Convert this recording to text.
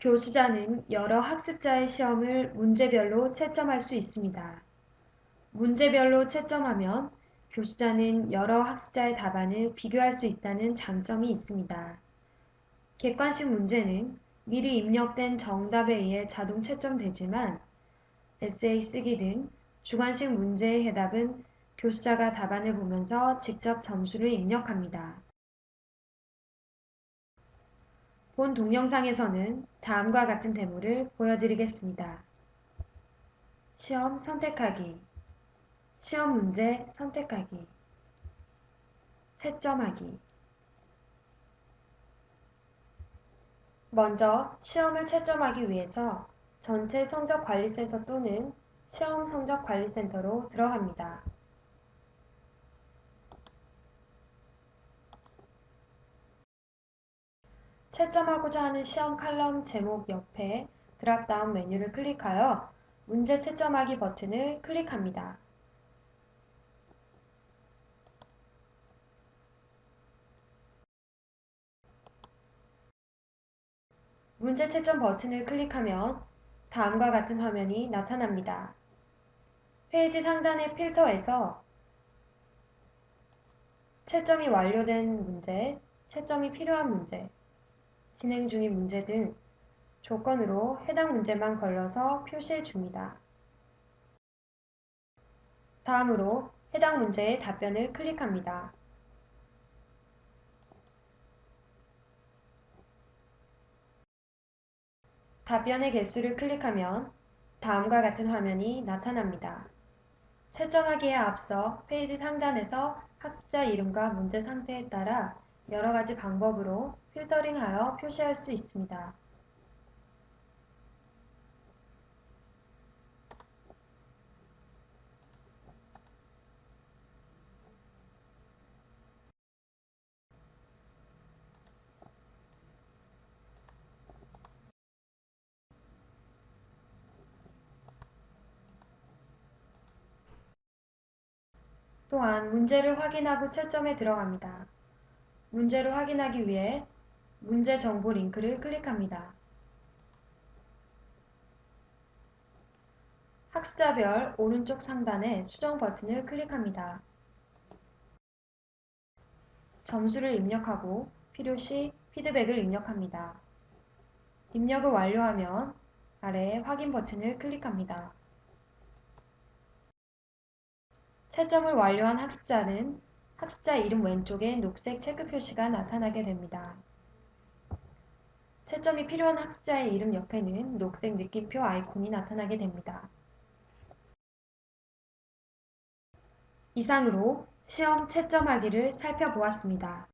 교수자는 여러 학습자의 시험을 문제별로 채점할 수 있습니다. 문제별로 채점하면 교수자는 여러 학습자의 답안을 비교할 수 있다는 장점이 있습니다. 객관식 문제는 미리 입력된 정답에 의해 자동 채점되지만 에세이 쓰기 등 주관식 문제의 해답은 교수자가 답안을 보면서 직접 점수를 입력합니다. 본 동영상에서는 다음과 같은 데모를 보여드리겠습니다. 시험 선택하기 시험 문제 선택하기 채점하기 먼저 시험을 채점하기 위해서 전체 성적관리센터 또는 시험 성적관리센터로 들어갑니다. 채점하고자 하는 시험 칼럼 제목 옆에 드랍다운 메뉴를 클릭하여 문제 채점하기 버튼을 클릭합니다. 문제 채점 버튼을 클릭하면 다음과 같은 화면이 나타납니다. 페이지 상단의 필터에서 채점이 완료된 문제, 채점이 필요한 문제, 진행 중인 문제 등 조건으로 해당 문제만 걸러서 표시해 줍니다. 다음으로 해당 문제의 답변을 클릭합니다. 답변의 개수를 클릭하면 다음과 같은 화면이 나타납니다. 채점하기에 앞서 페이지 상단에서 학습자 이름과 문제 상태에 따라 여러 가지 방법으로 필터링하여 표시할 수 있습니다. 또한 문제를 확인하고 채점에 들어갑니다. 문제를 확인하기 위해 문제 정보 링크를 클릭합니다. 학습자별 오른쪽 상단에 수정 버튼을 클릭합니다. 점수를 입력하고 필요시 피드백을 입력합니다. 입력을 완료하면 아래 확인 버튼을 클릭합니다. 채점을 완료한 학습자는 학습자 이름 왼쪽에 녹색 체크 표시가 나타나게 됩니다. 채점이 필요한 학습자의 이름 옆에는 녹색 느낌표 아이콘이 나타나게 됩니다. 이상으로 시험 채점하기를 살펴보았습니다.